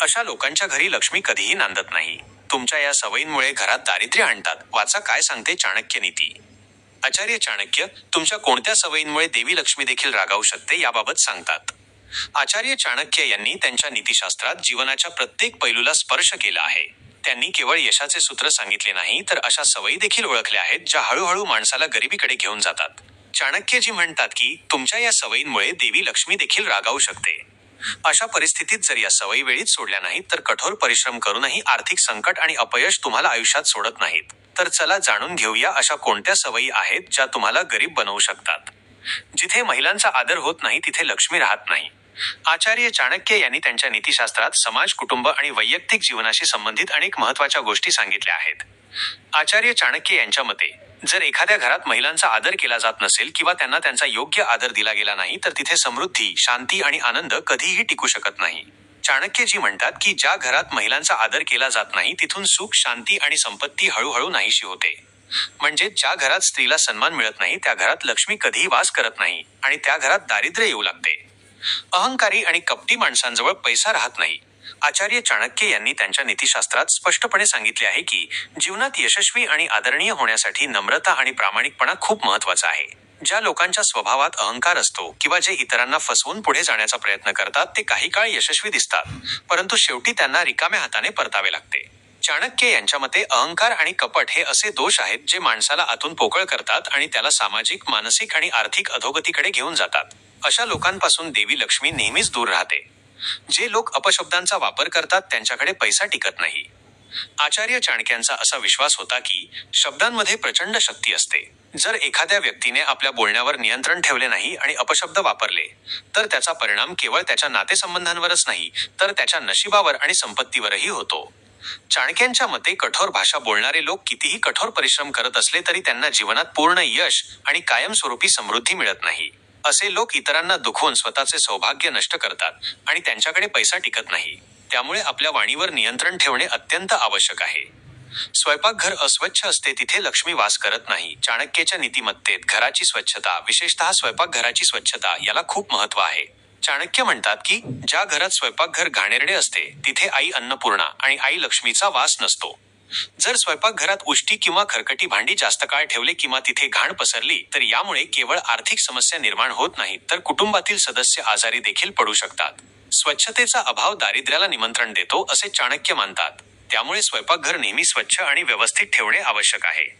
अशा लोकांच्या घरी लक्ष्मी कधीही नांदत नाही. तुमच्या या सवयींमुळे घरात दारिद्र्य आणतात. वाचा काय सांगते चाणक्य नीती? आचार्य चाणक्य तुमच्या कोणत्या सवयींमुळे देवी लक्ष्मी देखील रागावू शकते याबाबत सांगतात. आचार्य चाणक्य यांनी त्यांच्या नीतिशास्त्रात जीवनाच्या प्रत्येक पैलूला स्पर्श केला आहे. त्यांनी केवळ यशाचे सूत्र सांगितले नाही तर अशा सवयी देखील ओळखल्या आहेत ज्या हळूहळू माणसाला गरिबीकडे घेऊन जातात. चाणक्यजी म्हणतात की तुमच्या या सवयींमुळे देवी लक्ष्मी देखील रागावू शकते. अशा परिस्थितीत जर या सवयी वेळीच सोडल्या नाहीत तर कठोर परिश्रम करूनही आर्थिक संकट आणि अपयश तुम्हाला आयुष्यात सोडत नाहीत. तर चला जाणून घेऊया अशा कोणत्या सवयी आहेत ज्या तुम्हाला गरीब बनवू शकतात. जिथे महिलांचा आदर होत नाही तिथे लक्ष्मी राहत नाही. आचार्य चाणक्य यांनी त्यांच्या नीतिशास्त्रात समाज कुटुंब आणि वैयक्तिक जीवनाशी संबंधित अनेक महत्त्वाच्या गोष्टी सांगितल्या आहेत. आचार्य चाणक्य यांच्या मते जर एखाद्या घरात महिलांचा आदर केला जात नसेल किंवा त्यांना त्यांचा योग्य आदर दिला गेला नाही तर तिथे समृद्धी शांती आणि आनंद कधीही टिकू शकत नाही. चाणक्यजी म्हणतात की ज्या घरात महिलांचा आदर केला जात नाही तिथून सुख शांती आणि संपत्ती हळूहळू नाहीशी होते. म्हणजे ज्या घरात स्त्रीला सन्मान मिळत नाही त्या घरात लक्ष्मी कधीही वास करत नाही आणि त्या घरात दारिद्र्य येऊ लागते. अहंकारी आणि कपटी माणसांजवळ पैसा राहत नाही. आचार्य चाणक्य यांनी त्यांच्या नीतिशास्त्रात स्पष्टपणे सांगितले आहे की जीवनात यशस्वी आणि आदरणीय होण्यासाठी नम्रता आणि प्रामाणिकपणा खूप महत्त्वाचा आहे. ज्या लोकांच्या स्वभावात अहंकार असतो किंवा जे इतरांना फसवून पुढे जाण्याचा प्रयत्न करतात ते काही काळ यशस्वी दिसतात परंतु शेवटी त्यांना रिकाम्या हाताने परतावे लागते. चाणक्य यांच्या मते अहंकार आणि कपट हे असे दोष आहेत जे माणसाला आतून पोकळ करतात आणि त्याला सामाजिक मानसिक आणि आर्थिक अधोगतीकडे घेऊन जातात. अशा लोकांपासून देवी लक्ष्मी नेहमीच दूर राहते. जे लोक अपशब्दांचा वापर करतात त्यांच्याकडे पैसा टिकत नाही. आचार्य चाणक्यांचा असा विश्वास होता की शब्दांमध्ये प्रचंड शक्ती असते. जर एखाद्या व्यक्तीने आपल्या बोलण्यावर नियंत्रण ठेवले नाही आणि अपशब्द वापरले तर त्याचा परिणाम केवळ त्याच्या नातेसंबंधांवरच नाही तर त्याच्या नशिबावर आणि संपत्तीवरही होतो. चाणक्यांच्या मते कठोर भाषा बोलणारे लोक कितीही कठोर परिश्रम करत असले तरी त्यांना जीवनात पूर्ण यश आणि कायमस्वरूपी समृद्धी मिळत नाही. असे लोक इतरांना दुखवून स्वतःचे सौभाग्य नष्ट करतात आणि त्यांच्याकडे पैसा टिकत नाही. त्यामुळे आपल्या वाणीवर नियंत्रण ठेवणे अत्यंत आवश्यक आहे. स्वयंपाकघर अस्वच्छ असते तिथे लक्ष्मी वास करत नाही. चाणक्याच्या नीतिमत्तेत घराची स्वच्छता विशेषतः स्वयंपाकघराची स्वच्छता याला खूप महत्त्व आहे. चाणक्य म्हणतात की ज्या घरात स्वयंपाकघर घाणेरडे असते तिथे आई अन्नपूर्णा आणि आई लक्ष्मीचा वास नसतो. जर स्वयंपाकघरात उष्टी किंवा खरकटी भांडी जास्त काळ ठेवले किंवा तिथे घाण पसरली तर यामुळे केवळ आर्थिक समस्या निर्माण होत नाही तर कुटुंबातील सदस्य आजारी देखील पडू शकतात. स्वच्छतेचा अभाव दारिद्र्याला निमंत्रण देतो असे चाणक्य मानतात. त्यामुळे स्वयंपाकघर नेहमी स्वच्छ आणि व्यवस्थित ठेवणे आवश्यक आहे.